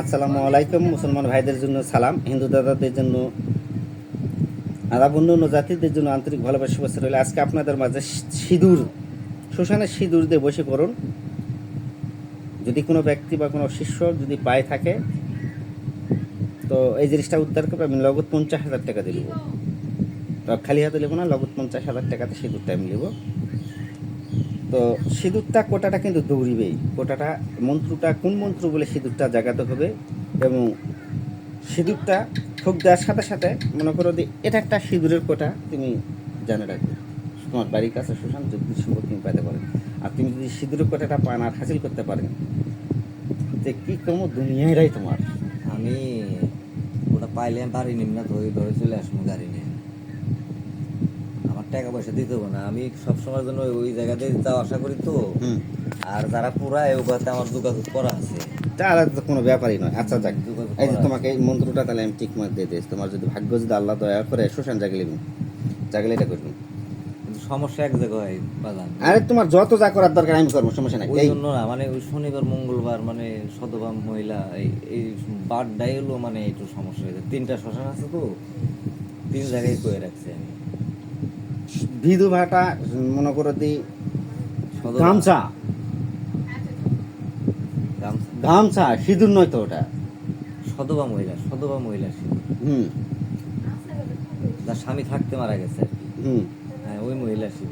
আসসালামু আলাইকুম, মুসলমান ভাইদের জন্য সালাম, হিন্দু দাদাদের জন্য আদাব জাতিদের জন্য আন্তরিক ভালোবাসা শুভেচ্ছা রইল। আজকে আপনাদের মাঝে সিঁদুর, শ্মশানের সিঁদুর দিয়ে বসে করুন যদি কোনো ব্যক্তি বা কোনো শিষ্য যদি পায়ে থাকে, তো এই জিনিসটা উদ্ধার করবে। আমি নগদ পঞ্চাশ হাজার টাকা দিয়ে দেবো। খালি হাতে নেব না নগদ পঞ্চাশ হাজার টাকাতে সিঁদুরটা আমি নেব। তো সিঁদুরটা কোটাটা কিন্তু দৌড়িবেই। কোটাটা মন্ত্রটা কোন মন্ত্র বলে সিঁদুরটা জাগাতে হবে? এবং সিঁদুরটা ঠোক দেওয়ার সাথে সাথে মনে করো যে এটা একটা সিঁদুরের কোটা, তুমি জানে রাখবে। তোমার বাড়ির কাছে সুশান যদি সম্পর্ক তুমি পাইতে পারেন আর তুমি যদি সিঁদুরের কোটাটা পান আর হাসিল করতে পারেন যে কি কম দুনিয়াটাই তোমার। আমি ওটা পাইলে পারি নিম না, ধরে ধরে চলে আসব গাড়ি নিয়ে। টাকা পয়সা দিতে হবে না। আমি সব সময়ের জন্য ওই- জায়গাতে যাওয়া আশা করি তো। আর যারা পুরায় ওগুলোতে আমার যোগাযোগ করা আছে। তার তো কোনো ব্যাপারই নয়। আচ্ছা যাক। এই যে তোমাকে এই মন্ত্রটা তাহলে আমি ঠিক মার দিয়ে দিই। তোমার যদি ভাগ্য যদি আল্লাহ দয়া করে শ্মশান জাগলে জাগলে এটা করবেন কিন্তু সমস্যা এক জায়গায় বাজান আরে তোমার যত যা করার দরকার আমি করব সমস্যা নাই। এই জন্য না মানে ওই শনিবার মঙ্গলবার মানে শতভাগ মহিলা এই এই বারটাই হলো মানে একটু সমস্যা হয়েছে তিনটা শ্মশান আছে তো তিন জায়গায় করে রাখছি আমি। বিধু ভাটা মনে করো দি সদর- গামছা। গামছা। সিঁদুর নয় তো ওটা? সদবা মহিলা সদবা মহিলা হুম। যার স্বামী থাকতে মারা গেছে হুম। হ্যাঁ ওই মহিলা ছিল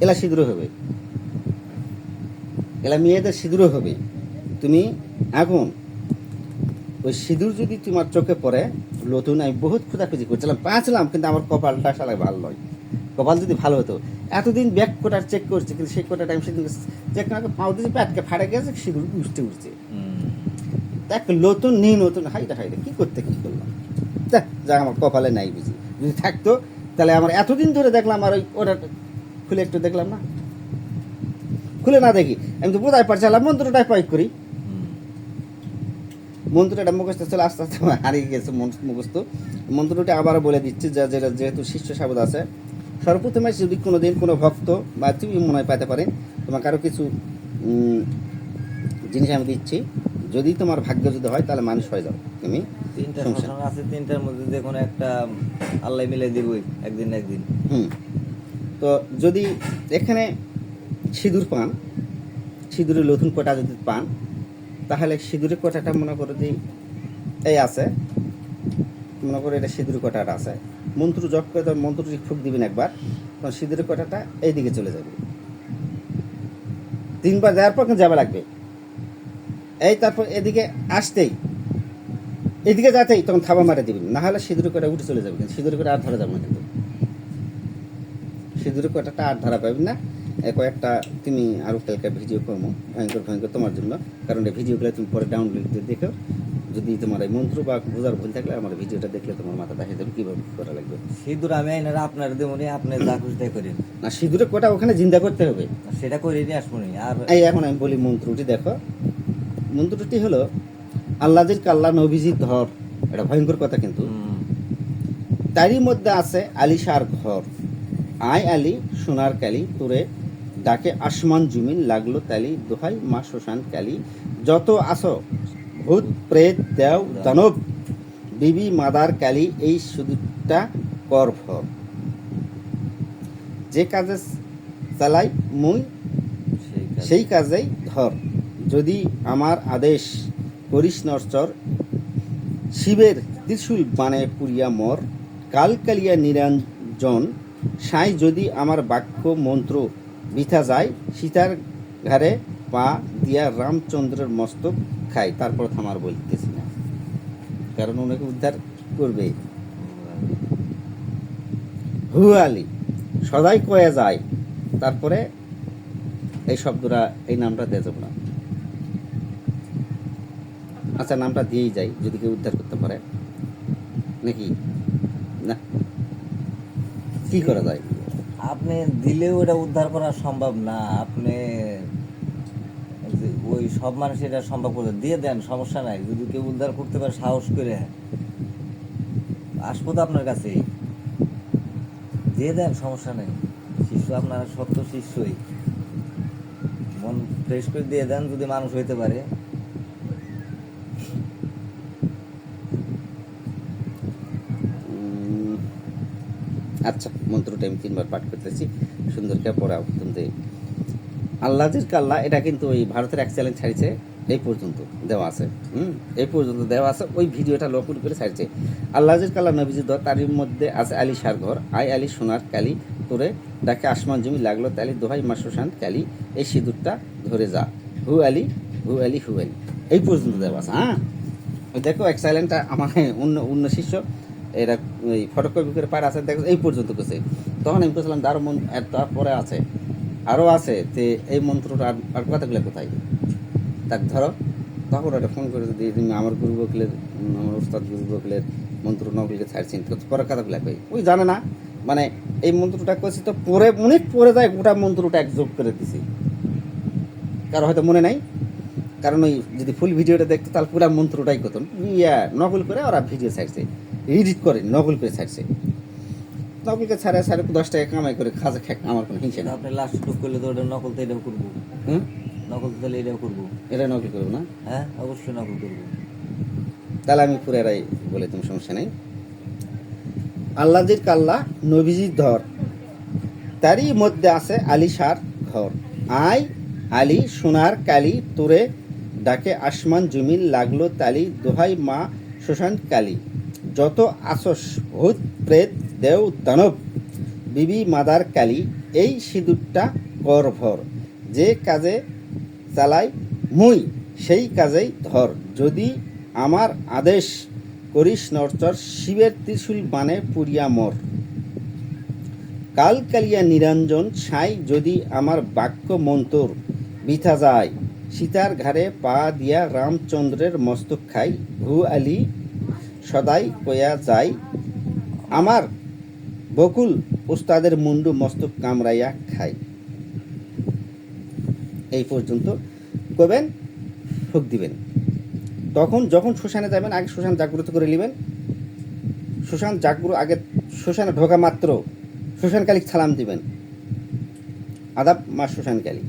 এলা সিঁদুর হবে। এলা মেয়েদের সিঁদুর হবে। তুমি এখন ওই সিঁদুর যদি তোমার চোখে পড়ে নতুন আমি বহুত খোঁজাখুঁজি করছিলাম পাঁচলাম কিন্তু আমার কপালটা সালা ভালো নয়। কপাল যদি ভালো হতো। এতদিন ব্যাক কোটার চেক করছে কিন্তু সেই কোটাটা টাইম সেদিন চেক না পাও দিয়ে প্যাটকে ফাড়ে গেছে সিঁদুর উঠতে উঠছে। দেখ নতুন নেই নতুন হাইটা হাইটা কি করতে কি করলাম দেখ যা আমার কপালে নাই বুঝি। যদি থাকতো তাহলে আমার এতদিন ধরে দেখলাম আর ওই ওটা খুলে একটু দেখলাম না। খুলে না দেখি। আমি তো বোধহয় পারছিলাম মন্ত্রটাই পাই করি। মন্ত্রটা মুখস্থ চলে আস্তে আস্তে হারিয়ে গেছে মুখস্থ। মন্ত্রটা আবার বলে দিচ্ছি যা যেটা যেহেতু শিষ্য সাবদ আছে সর্বপ্রথমে যদি কোনো দিন কোনো ভক্ত বা তুমি মনে হয় পাইতে পারেন তোমার কারও কিছু জিনিস আমি দিচ্ছি। যদি তোমার ভাগ্য যদি হয় তাহলে মানুষ হয়ে যাও তুমি তিনটা আছে তিনটার মধ্যে যে কোনো একটা আল্লাহ মিলে দিবই একদিন একদিন। হুম। তো যদি এখানে সিঁদুর পান সিঁদুরের নতুন কোটা যদি পান তাহলে সিঁদুরের কোটাটা মনে করো যে এই আছে। মনে করো এটা সিঁদুরের কোটাটা আছে। মন্ত্র জপ করে তখন মন্ত্রটি ফুক দিবেন একবার, তখন সিঁদুরের কটাটা এই দিকে চলে যাবে। তিনবার দেওয়ার পর যাবে লাগবে। এই তারপর এদিকে আসতেই, এদিকে যাতেই তখন থাবা মারে দিবেন, না হলে সিঁদুরের কোটা উঠে চলে যাবে সিঁদুরের কোটা আর ধরা যাবে না কিন্তু। সিঁদুরের কোটাটা আর ধরা পাবেন না। কয়েকটা তুমি আরও কালকে ভিডিও করব, ভয়ঙ্কর ভয়ঙ্কর তোমার জন্য। কারণ এই ভিডিওগুলো তুমি পরে ডাউনলোড করে দেখো। যদি তোমার এই মন্ত্র বা বোঝার ভুল থাকলে আমার ভিডিওটা দেখলে তোমার মাথা দেখা যাবে কীভাবে কী করা লাগবে? সিঁদুর আমি আইনার আপনার দেবনি আপনি যা খুশি তাই করেন। না সিঁদুরের কটা ওখানে জিন্দা করতে হবে? সেটা করে নিয়ে আসব আর এই এখন আমি বলি মন্ত্রটি দেখো। মন্ত্রটি হলো আল্লাহজির কাল্লা নবীজির ধর এটা ভয়ঙ্কর কথা কিন্তু। তারই মধ্যে আছে আলিশার ঘর। আয় আলী সোনার কালি তোরে ডাকে আসমান জুমিন লাগল তালি দোহাই মা শ্মশান কালি। যত আসো ভূত, প্রেত, দেও, দানব। বিবি, মাদার, কালি, এই সুদূরটা কর ভর যে কাজে চালাই মুই, সেই কাজ। সেই কাজেই ধর। যদি আমার আদেশ করিস নরচর শিবের ত্রিশূল বানে পুরিয়া মর। কালকালিয়া নিরঞ্জন, সাই যদি আমার বাক্য মন্ত্র বৃথা যায়, সীতার ঘাড়ে পা দিয়া রামচন্দ্রের মস্তক খাই, তারপর থামার বলতেছি না। কারণ ওনাকে উদ্ধার করবে। হুয়ালি সদাই কয়ে যায়, তারপরে এই শব্দটা, এই নামটা দিয়ে যাব না। আচ্ছা নামটা দিয়েই যাই, যদি কেউ উদ্ধার করতে পারে। নাকি? না। কি করা যায়? আপনি দিলেও এটা উদ্ধার করা সম্ভব না। আপনি ওই সব মানুষ এটা সম্ভব করে দিয়ে দেন, সমস্যা নাই। যদি কেউ উদ্ধার করতে পারে, সাহস করে। আসব তো আপনার কাছে। দিয়ে দেন, সমস্যা নাই। শিশু আপনার সত্য শিষ্যই। মন ফ্রেশ করে দিয়ে দেন, যদি মানুষ হইতে পারে। আচ্ছা মন্ত্রটা আমি তিনবার পাঠ করতেছি। সুন্দরকে পড়া অত্যন্ত আল্লাহজির কাল্লা এটা কিন্তু ওই ভারতের এক চ্যালেঞ্জ ছাড়িছে এই পর্যন্ত দেওয়া আছে। হুম? এই পর্যন্ত দেওয়া আছে, ওই ভিডিওটা লকুন করে ছাড়ছে আল্লাহজির কাল্লা নবীজি দর তার মধ্যে আছে আলী সার ঘর আই আলী সোনার কালি তোরে ডাকে আসমান জমি লাগল তালি, দোহাই মা সুশান্ত কালি এই সিঁদুরটা ধরে যা। হু আলী হু আলী হু আলী। এই পর্যন্ত দেওয়া আছে হ্যাঁ? দেখো, এক সাইলেন্টটা আমার অন্য অন্য শিষ্য, এরা ওই ফটোকপি করে পার আছে, দেখো, এই পর্যন্ত করছে। তখন আমি বলছিলাম আরও মন তারপরে আছে। আরও আছে যে এই মন্ত্রটা আর আর কথাগুলো কোথায়? তাক ধরো, তখন ওটা ফোন করে যদি তুমি আমার গুরু বকলের আমার উস্তাদ গুরু বকলের মন্ত্র নকলকে ছাড়ছেন তো পরে কথাগুলো কই? ওই জানে না। মানে এই মন্ত্রটা করছি তো পরে, অনেক পরে যায় গোটা মন্ত্রটা এক যোগ করে দিছি। কারও হয়তো মনে নাই? কারণ ওই যদি ফুল ভিডিওটা দেখতো, তাহলে পুরো মন্ত্রটাই করতাম ইয়া, নকল করে ওরা ভিডিও ছাড়ছে। এডিট করে, নকল করে ছাড়ছে। নকলকে ছাড়া ছাড়ে দশ টাকা কামাই করে খাজা খেক আমার কোনো হিংসে না আপনি লাস্ট টুক করলে তো ওটা নকল তো এটাও করব। হুম? নকল তো তাহলে এটাও করব। এটা নকল করব না? হ্যাঁ অবশ্যই নকল করব। তাহলে আমি পুরো এরাই বলে তুমি সমস্যা নেই। আল্লাদির কাল্লা নবীজির ধর। তারই মধ্যে আছে আলী আলিশার ঘর। আই আলী সোনার কালি তোরে ডাকে আসমান জমিন লাগল তালি দোহাই মা শ্মশান কালী। যত আসস ভূত প্রেত দেও দানব। বিবি মাদার কালী, এই সিঁদুরটা কর ভর। যে কাজে চালাই মুই, সেই কাজেই ধর। যদি আমার আদেশ করিস নরচর, শিবের ত্রিশূল বানে পুরিয়া মর। কাল কালিয়া নিরঞ্জন ছাই, যদি আমার বাক্য মন্তর বিথা যায়। সীতার ঘাড়ে পা দিয়া রামচন্দ্রের মস্তক খাই। ভু আলী সদাই কয়া যায়, আমার বকুল উস্তাদের মুন্ডু মস্তক কামড়াইয়া খাই এই পর্যন্ত করবেন ফুক দিবেন। তখন যখন শ্মশানে যাবেন, আগে শ্মশান জাগ্রত করে নেবেন। শ্মশান জাগ্রত, আগে শ্মশানে ঢোকা মাত্র। শ্মশান কালী সালাম দিবেন। আদাব মা শ্মশান কালী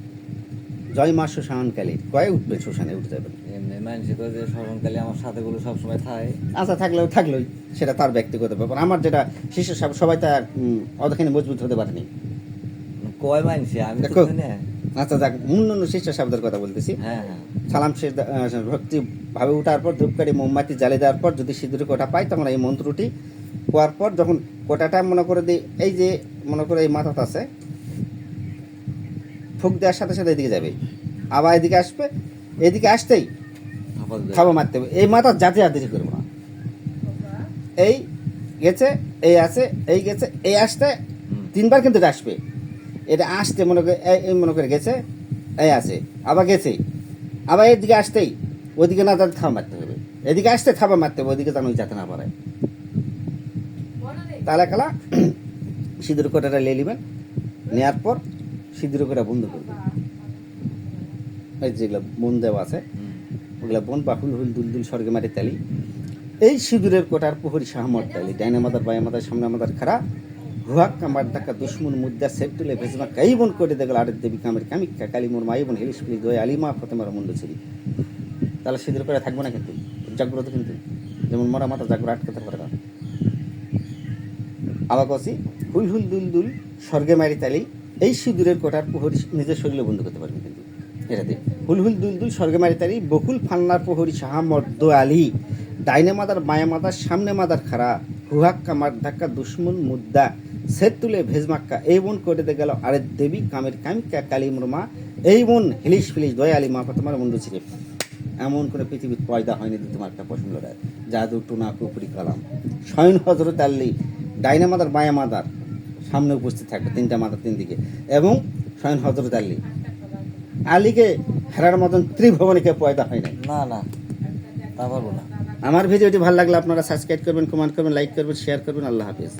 জয় মা শ্মশান কালী। কয়ে উঠবেন শ্মশানে উঠে যাবেন এমনি মানুষ যে স্মরণকালে আমার সাথে গুলো সবসময় থাকে। আচ্ছা থাকলেও থাকলোই। সেটা তার ব্যক্তিগত ব্যাপার। আমার যেটা শিষ্য সব সবাই তা অতখানি মজবুত হতে পারেনি। কয় মানছে আমি তো। আচ্ছা যাক অন্য শিষ্য শব্দের কথা বলতেছি। হ্যাঁ হ্যাঁ। সালাম শেষ ভক্তি ভাবে উঠার পর ধূপকাঠি মোমবাতি জ্বালিয়ে দেওয়ার পর যদি সিঁদুরে কোটা পাই তখন এই মন্ত্রটি কোয়ার পর যখন কোটাটা মনে করে দিই এই যে মনে করে এই মাথাটা আছে ফুক দেওয়ার সাথে সাথে এদিকে যাবে। আবার এদিকে আসবে এদিকে আসতেই আপাতত দেখ। খাব মারতে হবে। এই মাথা জাতি আর দেরি করব না। এই গেছে এই আছে এই গেছে এই আসতে তিনবার কিন্তু এটা আসবে। এটা আসতে মনে করে এই- এই মনে করে গেছে এই আছে আবার গেছে আবার এদিকে আসতেই ওদিকে না তাদের থাবা মারতে হবে। এদিকে আসতে থাবা মারতে হবে ওদিকে যেন ওই যাতে না পারে। তাহলে কালা সিঁদুর কোটাটা নিয়ে নেবেন নেওয়ার পর সিঁদুর কোটা বন্ধ করবেন এই যেগুলো বন দেওয়া আছে। ওগুলা বন বা হুল হুল দুল দুল স্বর্গে মারে তালি। এই সিঁদুরের কোটার প্রহরী শাহমত তালি ডাইনে মাদার বায়া মাদার সামনে মাদার খারা হুয়াক কামার ডাকা দুশ্মন মুদ্রা সেট তুলে ভেজমা কাই বোন করে দেখল আরের দেবী কামের কামিকা কালী মোর মাই বোন হেলিস প্লিজ দই আলিমা ফতেমার মুন্ড ছিলি। তাহলে সিঁদুর করে থাকব না কিন্তু জাগ্রত কিন্তু। যেমন মরা মাথা জাগ্রত আটকাতে পারে না। আবার কছি হুল হুল দুল দুল স্বর্গে মারি তালি এই সিঁদুরের কোটার প্রহরী নিজের শরীরে বন্ধ করতে পারবেন কিন্তু। এটাতে হুল হুল দুল দুল স্বর্গে মারি তালি বকুল ফান্নার প্রহরী শাহা মর্দ আলী, ডাইনে মাদার মায়া মাদার, সামনে মাদার খারা হুহাক্কা মার ধাক্কা দুশ্মন, মুদ্দা, সেট তুলে ভেজমাক্কা এই বোন করে দে গেল আরে দেবী, কামের কামিকা, কালী মুরমা, এই বোন হিলিশ ফিলিশ দয়া আলী মা তোমার বন্ধু ছিল এমন কোনো পৃথিবীর পয়দা হয়নি তোমার একটা পছন্দ রায় জাদু, টুনা, কুপুরি, কালাম। স্বয়ং হজরত আল্লি ডাইনা মাদার, বায়া মাদার সামনে উপস্থিত থাকবে তিনটা মাথার তিন দিকে। এবং স্বয়ং হজরত আলী। আলীকে হেরার মতন ত্রিভুবনীকে পয়দা হয় না না না তা পারব না। আমার ভিডিওটি ভালো লাগলে আপনারা সাবস্ক্রাইব করবেন কমেন্ট করবেন লাইক করবেন শেয়ার করবেন। আল্লাহ হাফিজ।